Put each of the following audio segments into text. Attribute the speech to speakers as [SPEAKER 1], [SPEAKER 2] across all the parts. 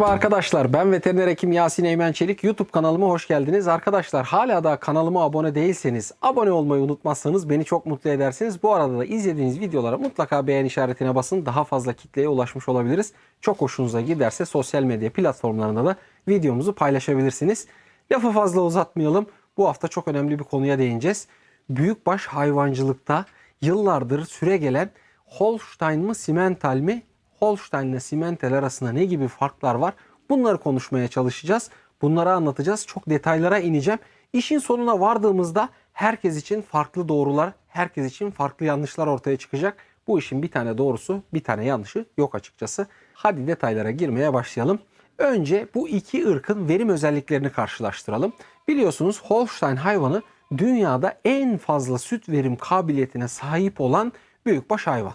[SPEAKER 1] Merhaba arkadaşlar ben veteriner hekim Yasin Eymen Çelik YouTube kanalıma hoş geldiniz. Arkadaşlar hala da kanalıma abone değilseniz abone olmayı unutmazsanız beni çok mutlu edersiniz. Bu arada da izlediğiniz videolara mutlaka beğen işaretine basın daha fazla kitleye ulaşmış olabiliriz. Çok hoşunuza giderse sosyal medya platformlarında da videomuzu paylaşabilirsiniz. Lafı fazla uzatmayalım. Bu hafta çok önemli bir konuya değineceğiz. Büyükbaş hayvancılıkta yıllardır süre gelen Holstein mı Simmental mi Holstein ile Simmental arasında ne gibi farklar var? Bunları konuşmaya çalışacağız. Bunları anlatacağız. Çok detaylara ineceğim. İşin sonuna vardığımızda herkes için farklı doğrular, herkes için farklı yanlışlar ortaya çıkacak. Bu işin bir tane doğrusu, bir tane yanlışı yok açıkçası. Hadi detaylara girmeye başlayalım. Önce bu iki ırkın verim özelliklerini karşılaştıralım. Biliyorsunuz Holstein hayvanı dünyada en fazla süt verim kabiliyetine sahip olan büyükbaş hayvan.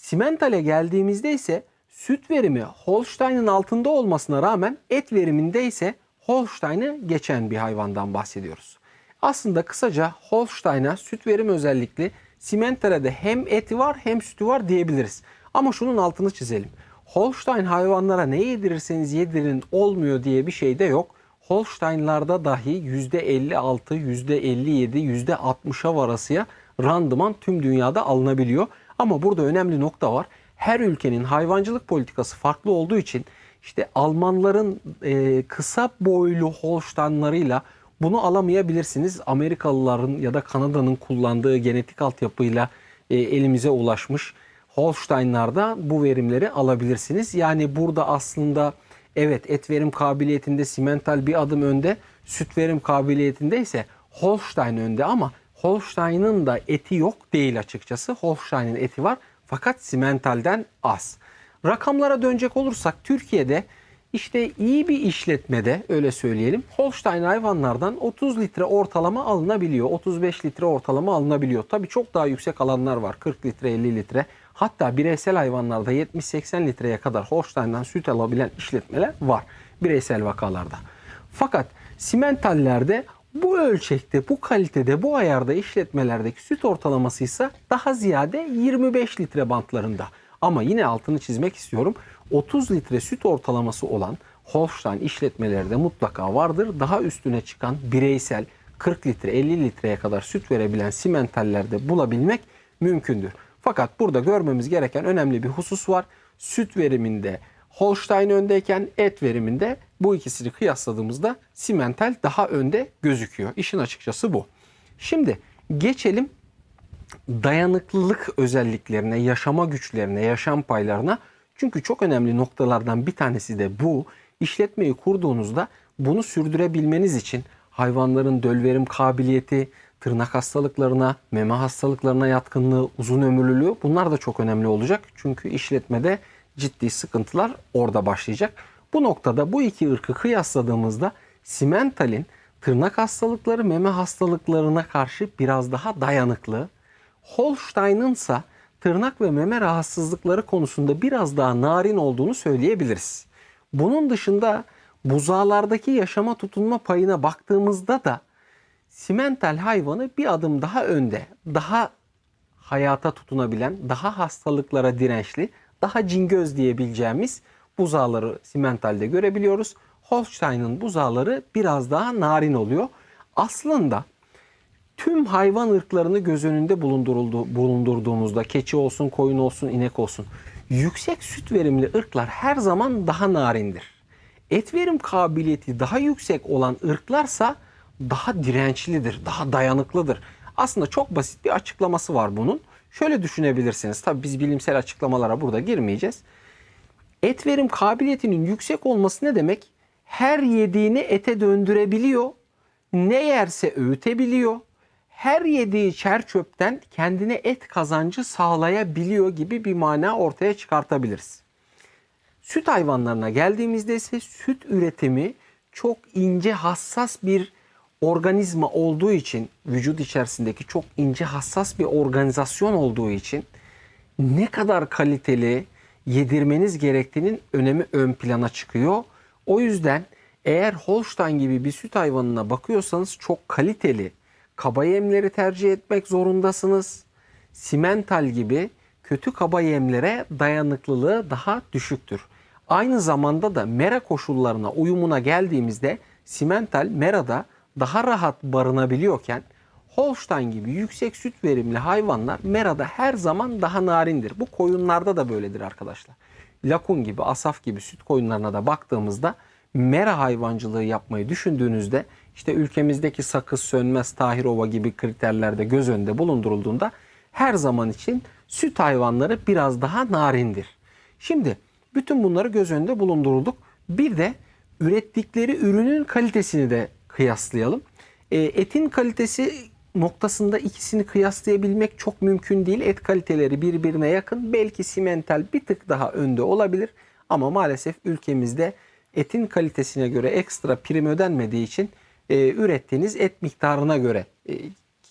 [SPEAKER 1] Simmental'e geldiğimizde ise süt verimi Holstein'in altında olmasına rağmen et veriminde ise Holstein'ı geçen bir hayvandan bahsediyoruz. Aslında kısaca Holstein'a süt verim özellikli Simmental'e de hem eti var hem sütü var diyebiliriz. Ama şunun altını çizelim. Holstein hayvanlara ne yedirirseniz yedirin olmuyor diye bir şey de yok. Holstein'larda dahi %56, %57, %60'a varasıya randıman tüm dünyada alınabiliyor. Ama burada önemli nokta var. Her ülkenin hayvancılık politikası farklı olduğu için işte Almanların e, kısa boylu Holstein'larıyla bunu alamayabilirsiniz. Amerikalıların ya da Kanada'nın kullandığı genetik altyapıyla e, elimize ulaşmış Holstein'larda bu verimleri alabilirsiniz. Yani burada aslında evet et verim kabiliyetinde Simmental bir adım önde, süt verim kabiliyetinde ise Holstein önde ama Holstein'ın da eti yok değil açıkçası. Holstein'in eti var fakat Simmental'den az. Rakamlara dönecek olursak Türkiye'de işte iyi bir işletmede öyle söyleyelim Holstein hayvanlardan 30 litre ortalama alınabiliyor. 35 litre ortalama alınabiliyor. Tabii çok daha yüksek alanlar var. 40 litre 50 litre. Hatta bireysel hayvanlarda 70-80 litreye kadar Holstein'dan süt alabilen işletmeler var. Bireysel vakalarda. Fakat simentallerde bu ölçekte, bu kalitede, bu ayarda işletmelerdeki süt ortalaması ise daha ziyade 25 litre bantlarında. Ama yine altını çizmek istiyorum. 30 litre süt ortalaması olan Holstein işletmelerde mutlaka vardır. Daha üstüne çıkan bireysel 40 litre 50 litreye kadar süt verebilen simentallerde bulabilmek mümkündür. Fakat burada görmemiz gereken önemli bir husus var. Süt veriminde Holstein öndeyken et veriminde bu ikisini kıyasladığımızda Simmental daha önde gözüküyor. İşin açıkçası bu. Şimdi geçelim dayanıklılık özelliklerine, yaşama güçlerine, yaşam paylarına. Çünkü çok önemli noktalardan bir tanesi de bu. İşletmeyi kurduğunuzda bunu sürdürebilmeniz için hayvanların dölverim kabiliyeti, tırnak hastalıklarına, meme hastalıklarına yatkınlığı, uzun ömürlülüğü bunlar da çok önemli olacak. Çünkü işletmede ciddi sıkıntılar orada başlayacak. Bu noktada bu iki ırkı kıyasladığımızda Simmental'in tırnak hastalıkları, meme hastalıklarına karşı biraz daha dayanıklı. Holstein'ın ise tırnak ve meme rahatsızlıkları konusunda biraz daha narin olduğunu söyleyebiliriz. Bunun dışında buzağlardaki yaşama tutunma payına baktığımızda da Simmental hayvanı bir adım daha önde, daha hayata tutunabilen, daha hastalıklara dirençli, daha cingöz diyebileceğimiz buzağları Simmental'de görebiliyoruz. Holstein'ın buzağları biraz daha narin oluyor. Aslında tüm hayvan ırklarını göz önünde bulunduruldu, bulundurduğumuzda keçi olsun, koyun olsun, inek olsun yüksek süt verimli ırklar her zaman daha narindir. Et verim kabiliyeti daha yüksek olan ırklarsa daha dirençlidir, daha dayanıklıdır. Aslında çok basit bir açıklaması var bunun. Şöyle düşünebilirsiniz. Tabii biz bilimsel açıklamalara burada girmeyeceğiz. Et verim kabiliyetinin yüksek olması ne demek? Her yediğini ete döndürebiliyor. Ne yerse öğütebiliyor. Her yediği çer çöpten kendine et kazancı sağlayabiliyor gibi bir mana ortaya çıkartabiliriz. Süt hayvanlarına geldiğimizde ise süt üretimi çok ince hassas bir organizma olduğu için vücut içerisindeki çok ince hassas bir organizasyon olduğu için ne kadar kaliteli yedirmeniz gerektiğinin önemi ön plana çıkıyor. O yüzden eğer Holstein gibi bir süt hayvanına bakıyorsanız çok kaliteli kaba yemleri tercih etmek zorundasınız. Simental gibi kötü kaba yemlere dayanıklılığı daha düşüktür. Aynı zamanda da mera koşullarına uyumuna geldiğimizde simental merada daha rahat barınabiliyorken Holstein gibi yüksek süt verimli hayvanlar merada her zaman daha narindir. Bu koyunlarda da böyledir arkadaşlar. Lakun gibi, asaf gibi süt koyunlarına da baktığımızda mera hayvancılığı yapmayı düşündüğünüzde işte ülkemizdeki sakız sönmez Tahirova gibi kriterlerde göz önünde bulundurulduğunda her zaman için süt hayvanları biraz daha narindir. Şimdi bütün bunları göz önünde bulundurulduk. Bir de ürettikleri ürünün kalitesini de kıyaslayalım. E, etin kalitesi noktasında ikisini kıyaslayabilmek çok mümkün değil. Et kaliteleri birbirine yakın. Belki simental bir tık daha önde olabilir. Ama maalesef ülkemizde etin kalitesine göre ekstra prim ödenmediği için e, ürettiğiniz et miktarına göre e,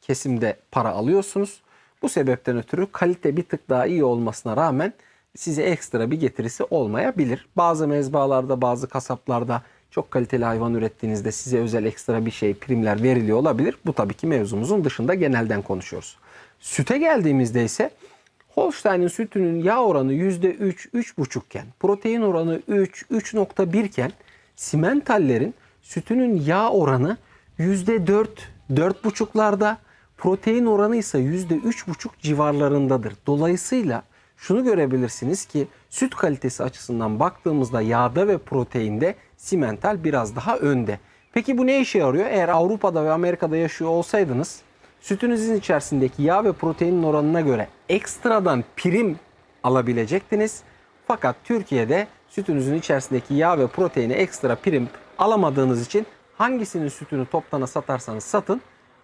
[SPEAKER 1] kesimde para alıyorsunuz. Bu sebepten ötürü kalite bir tık daha iyi olmasına rağmen size ekstra bir getirisi olmayabilir. Bazı mezbalarda, bazı kasaplarda çok kaliteli hayvan ürettiğinizde size özel ekstra bir şey, primler veriliyor olabilir. Bu tabii ki mevzumuzun dışında genelden konuşuyoruz. Süte geldiğimizde ise Holstein'in sütünün yağ oranı %3, 3,5 iken, protein oranı 3, 3.1 iken simentallerin sütünün yağ oranı %4, 4,5'larda, protein oranı ise %3,5 civarlarındadır. Dolayısıyla şunu görebilirsiniz ki süt kalitesi açısından baktığımızda yağda ve proteinde simental biraz daha önde. Peki bu ne işe yarıyor? Eğer Avrupa'da ve Amerika'da yaşıyor olsaydınız sütünüzün içerisindeki yağ ve proteinin oranına göre ekstradan prim alabilecektiniz. Fakat Türkiye'de sütünüzün içerisindeki yağ ve proteine ekstra prim alamadığınız için hangisinin sütünü toptana satarsanız satın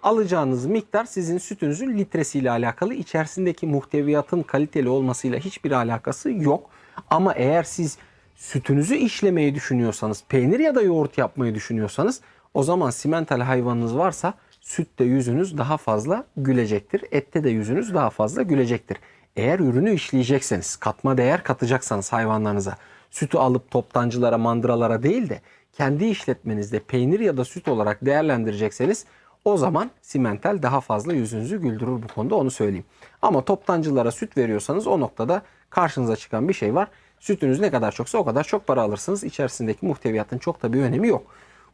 [SPEAKER 1] alacağınız miktar sizin sütünüzün litresiyle alakalı. İçerisindeki muhteviyatın kaliteli olmasıyla hiçbir alakası yok. Ama eğer siz sütünüzü işlemeyi düşünüyorsanız, peynir ya da yoğurt yapmayı düşünüyorsanız o zaman simental hayvanınız varsa sütte yüzünüz daha fazla gülecektir. Ette de yüzünüz daha fazla gülecektir. Eğer ürünü işleyecekseniz, katma değer katacaksanız hayvanlarınıza, sütü alıp toptancılara, mandıralara değil de kendi işletmenizde peynir ya da süt olarak değerlendirecekseniz o zaman simental daha fazla yüzünüzü güldürür bu konuda onu söyleyeyim. Ama toptancılara süt veriyorsanız o noktada karşınıza çıkan bir şey var. Sütünüz ne kadar çoksa o kadar çok para alırsınız. İçerisindeki muhteviyatın çok da bir önemi yok.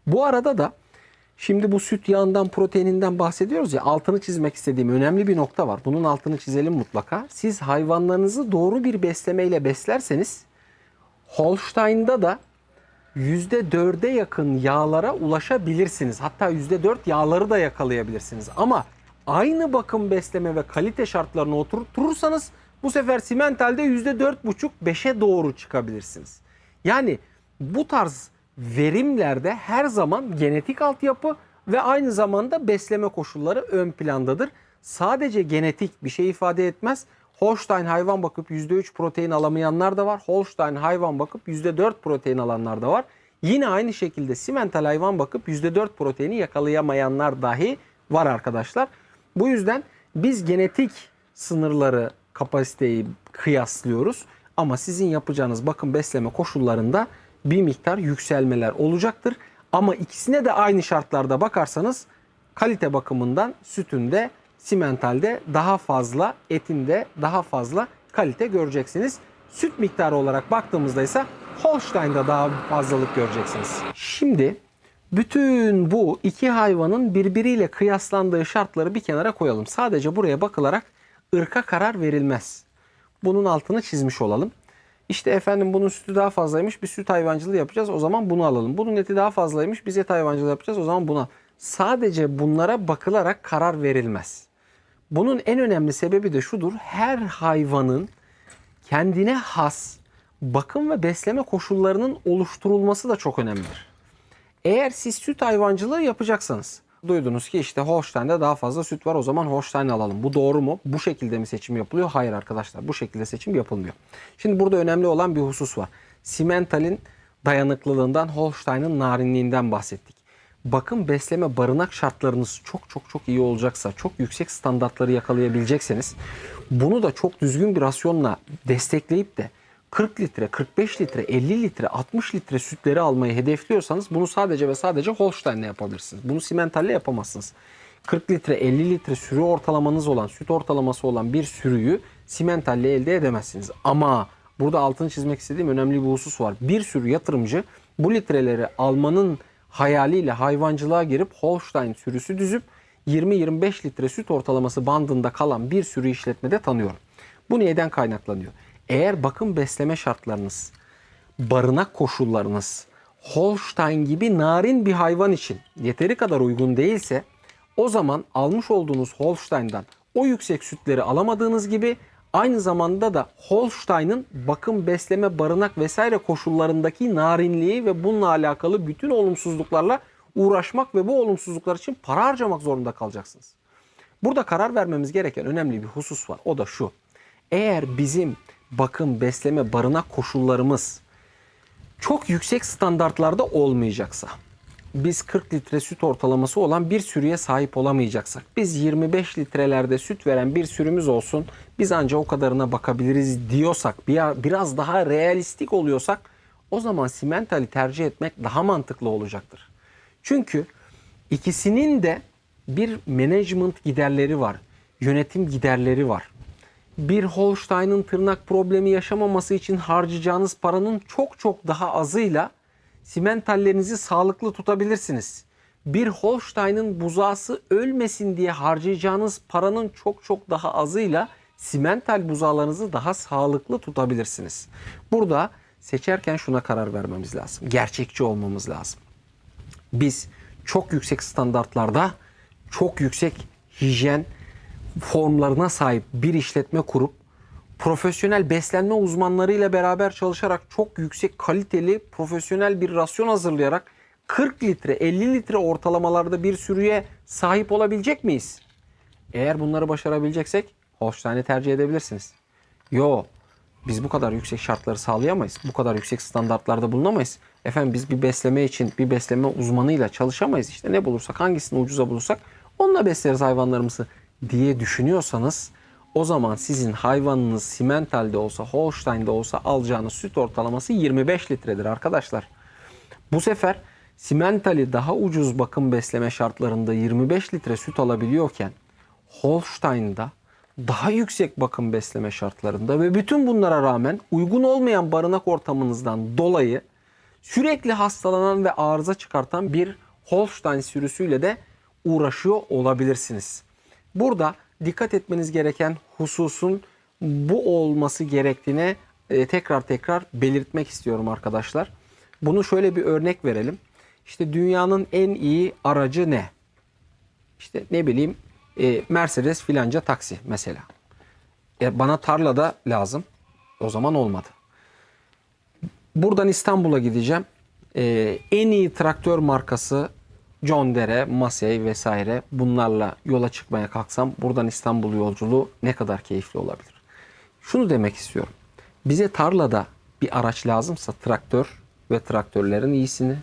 [SPEAKER 1] Bu arada da şimdi bu süt yağından proteininden bahsediyoruz ya altını çizmek istediğim önemli bir nokta var. Bunun altını çizelim mutlaka. Siz hayvanlarınızı doğru bir beslemeyle beslerseniz Holstein'da da %4'e yakın yağlara ulaşabilirsiniz. Hatta %4 yağları da yakalayabilirsiniz. Ama aynı bakım besleme ve kalite şartlarına oturtursanız bu sefer simentalde %4,5-5'e doğru çıkabilirsiniz. Yani bu tarz verimlerde her zaman genetik altyapı ve aynı zamanda besleme koşulları ön plandadır. Sadece genetik bir şey ifade etmez. Holstein hayvan bakıp %3 protein alamayanlar da var. Holstein hayvan bakıp %4 protein alanlar da var. Yine aynı şekilde simental hayvan bakıp %4 proteini yakalayamayanlar dahi var arkadaşlar. Bu yüzden biz genetik sınırları, kapasiteyi kıyaslıyoruz. Ama sizin yapacağınız bakım besleme koşullarında bir miktar yükselmeler olacaktır. Ama ikisine de aynı şartlarda bakarsanız kalite bakımından sütünde simentalde daha fazla, etinde daha fazla kalite göreceksiniz. Süt miktarı olarak baktığımızda ise Holstein'da daha fazlalık göreceksiniz. Şimdi bütün bu iki hayvanın birbiriyle kıyaslandığı şartları bir kenara koyalım. Sadece buraya bakılarak ırka karar verilmez. Bunun altını çizmiş olalım. İşte efendim bunun sütü daha fazlaymış bir süt hayvancılığı yapacağız o zaman bunu alalım. Bunun eti daha fazlaymış biz et hayvancılığı yapacağız o zaman buna. Sadece bunlara bakılarak karar verilmez. Bunun en önemli sebebi de şudur. Her hayvanın kendine has bakım ve besleme koşullarının oluşturulması da çok önemlidir. Eğer siz süt hayvancılığı yapacaksanız duydunuz ki işte Holstein'de daha fazla süt var o zaman Holstein alalım. Bu doğru mu? Bu şekilde mi seçim yapılıyor? Hayır arkadaşlar bu şekilde seçim yapılmıyor. Şimdi burada önemli olan bir husus var. Simental'in dayanıklılığından Holstein'in narinliğinden bahsettik. Bakım, besleme, barınak şartlarınız çok çok çok iyi olacaksa, çok yüksek standartları yakalayabilecekseniz bunu da çok düzgün bir rasyonla destekleyip de 40 litre, 45 litre, 50 litre, 60 litre sütleri almayı hedefliyorsanız bunu sadece ve sadece Holstein'le yapabilirsiniz. Bunu Simmental'le yapamazsınız. 40 litre, 50 litre sürü ortalamanız olan, süt ortalaması olan bir sürüyü Simmental'le elde edemezsiniz. Ama burada altını çizmek istediğim önemli bir husus var. Bir sürü yatırımcı bu litreleri almanın hayaliyle hayvancılığa girip Holstein sürüsü düzüp 20-25 litre süt ortalaması bandında kalan bir sürü işletmede tanıyorum. Bu neyden kaynaklanıyor? Eğer bakım besleme şartlarınız, barınak koşullarınız Holstein gibi narin bir hayvan için yeteri kadar uygun değilse o zaman almış olduğunuz Holstein'dan o yüksek sütleri alamadığınız gibi aynı zamanda da Holstein'ın bakım, besleme, barınak vesaire koşullarındaki narinliği ve bununla alakalı bütün olumsuzluklarla uğraşmak ve bu olumsuzluklar için para harcamak zorunda kalacaksınız. Burada karar vermemiz gereken önemli bir husus var. O da şu. Eğer bizim bakım, besleme, barınak koşullarımız çok yüksek standartlarda olmayacaksa, biz 40 litre süt ortalaması olan bir sürüye sahip olamayacaksak, biz 25 litrelerde süt veren bir sürümüz olsun, biz ancak o kadarına bakabiliriz diyorsak, bir- biraz daha realistik oluyorsak, o zaman simentali tercih etmek daha mantıklı olacaktır. Çünkü ikisinin de bir management giderleri var, yönetim giderleri var bir Holstein'ın tırnak problemi yaşamaması için harcayacağınız paranın çok çok daha azıyla simentallerinizi sağlıklı tutabilirsiniz. Bir Holstein'ın buzağısı ölmesin diye harcayacağınız paranın çok çok daha azıyla simental buzağlarınızı daha sağlıklı tutabilirsiniz. Burada seçerken şuna karar vermemiz lazım. Gerçekçi olmamız lazım biz çok yüksek standartlarda çok yüksek hijyen formlarına sahip bir işletme kurup profesyonel beslenme uzmanlarıyla beraber çalışarak çok yüksek kaliteli profesyonel bir rasyon hazırlayarak 40 litre 50 litre ortalamalarda bir sürüye sahip olabilecek miyiz? Eğer bunları başarabileceksek Holstein'i tercih edebilirsiniz. Yo biz bu kadar yüksek şartları sağlayamayız. Bu kadar yüksek standartlarda bulunamayız. Efendim biz bir besleme için bir besleme uzmanıyla çalışamayız. İşte ne bulursak hangisini ucuza bulursak onunla besleriz hayvanlarımızı diye düşünüyorsanız o zaman sizin hayvanınız simentalde olsa Holstein'de olsa alacağınız süt ortalaması 25 litredir arkadaşlar. Bu sefer simentali daha ucuz bakım besleme şartlarında 25 litre süt alabiliyorken Holstein'da daha yüksek bakım besleme şartlarında ve bütün bunlara rağmen uygun olmayan barınak ortamınızdan dolayı sürekli hastalanan ve arıza çıkartan bir Holstein sürüsüyle de uğraşıyor olabilirsiniz. Burada dikkat etmeniz gereken hususun bu olması gerektiğine tekrar tekrar belirtmek istiyorum arkadaşlar. Bunu şöyle bir örnek verelim. İşte dünyanın en iyi aracı ne? İşte ne bileyim e, Mercedes filanca taksi mesela. E, bana tarlada lazım. O zaman olmadı. Buradan İstanbul'a gideceğim. E, en iyi traktör markası John Deere, Massey vesaire bunlarla yola çıkmaya kalksam buradan İstanbul yolculuğu ne kadar keyifli olabilir? Şunu demek istiyorum. Bize tarlada bir araç lazımsa traktör ve traktörlerin iyisini,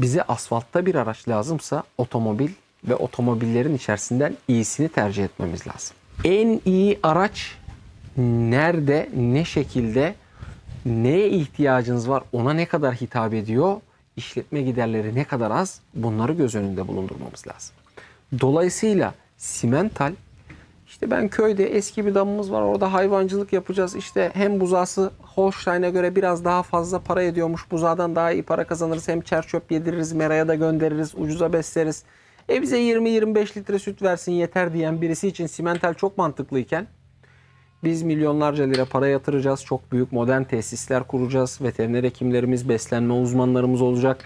[SPEAKER 1] bize asfaltta bir araç lazımsa otomobil ve otomobillerin içerisinden iyisini tercih etmemiz lazım. En iyi araç nerede, ne şekilde, neye ihtiyacınız var, ona ne kadar hitap ediyor, işletme giderleri ne kadar az bunları göz önünde bulundurmamız lazım. Dolayısıyla simental işte ben köyde eski bir damımız var orada hayvancılık yapacağız. İşte hem buzağısı Holstein'e göre biraz daha fazla para ediyormuş. Buzağdan daha iyi para kazanırız. Hem çer çöp yediririz, meraya da göndeririz, ucuza besleriz. E bize 20-25 litre süt versin yeter diyen birisi için simental çok mantıklıyken biz milyonlarca lira para yatıracağız. Çok büyük modern tesisler kuracağız. Veteriner hekimlerimiz, beslenme uzmanlarımız olacak.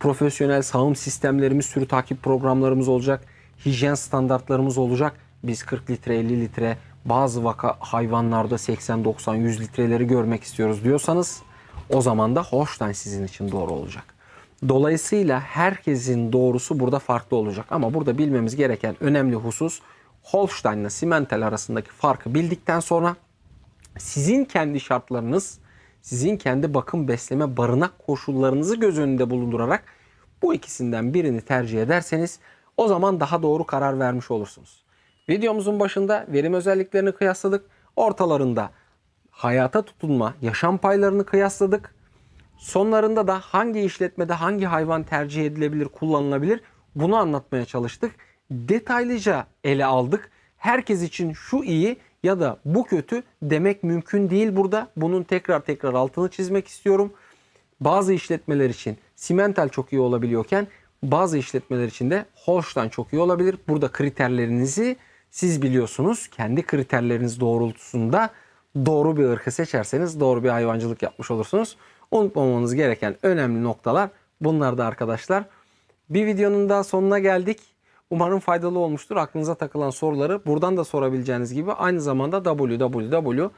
[SPEAKER 1] Profesyonel sağım sistemlerimiz, sürü takip programlarımız olacak. Hijyen standartlarımız olacak. Biz 40 litre, 50 litre, bazı vaka hayvanlarda 80, 90, 100 litreleri görmek istiyoruz diyorsanız o zaman da Holstein sizin için doğru olacak. Dolayısıyla herkesin doğrusu burada farklı olacak. Ama burada bilmemiz gereken önemli husus Holstein ile Simmental arasındaki farkı bildikten sonra sizin kendi şartlarınız, sizin kendi bakım, besleme, barınak koşullarınızı göz önünde bulundurarak bu ikisinden birini tercih ederseniz o zaman daha doğru karar vermiş olursunuz. Videomuzun başında verim özelliklerini kıyasladık. Ortalarında hayata tutunma, yaşam paylarını kıyasladık. Sonlarında da hangi işletmede hangi hayvan tercih edilebilir, kullanılabilir bunu anlatmaya çalıştık. Detaylıca ele aldık. Herkes için şu iyi, ya da bu kötü demek mümkün değil burada. Bunun tekrar tekrar altını çizmek istiyorum. Bazı işletmeler için Simental çok iyi olabiliyorken bazı işletmeler için de Holstein çok iyi olabilir. Burada kriterlerinizi siz biliyorsunuz. Kendi kriterleriniz doğrultusunda doğru bir ırkı seçerseniz doğru bir hayvancılık yapmış olursunuz. Unutmamanız gereken önemli noktalar bunlar da arkadaşlar. Bir videonun daha sonuna geldik. Umarım faydalı olmuştur. Aklınıza takılan soruları buradan da sorabileceğiniz gibi aynı zamanda www.shh.gen.tr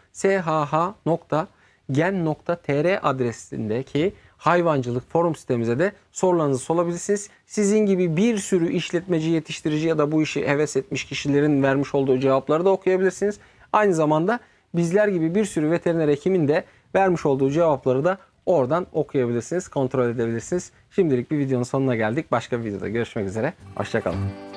[SPEAKER 1] adresindeki hayvancılık forum sitemize de sorularınızı sorabilirsiniz. Sizin gibi bir sürü işletmeci, yetiştirici ya da bu işi heves etmiş kişilerin vermiş olduğu cevapları da okuyabilirsiniz. Aynı zamanda bizler gibi bir sürü veteriner hekimin de vermiş olduğu cevapları da oradan okuyabilirsiniz, kontrol edebilirsiniz. Şimdilik bir videonun sonuna geldik. Başka bir videoda görüşmek üzere. Hoşçakalın.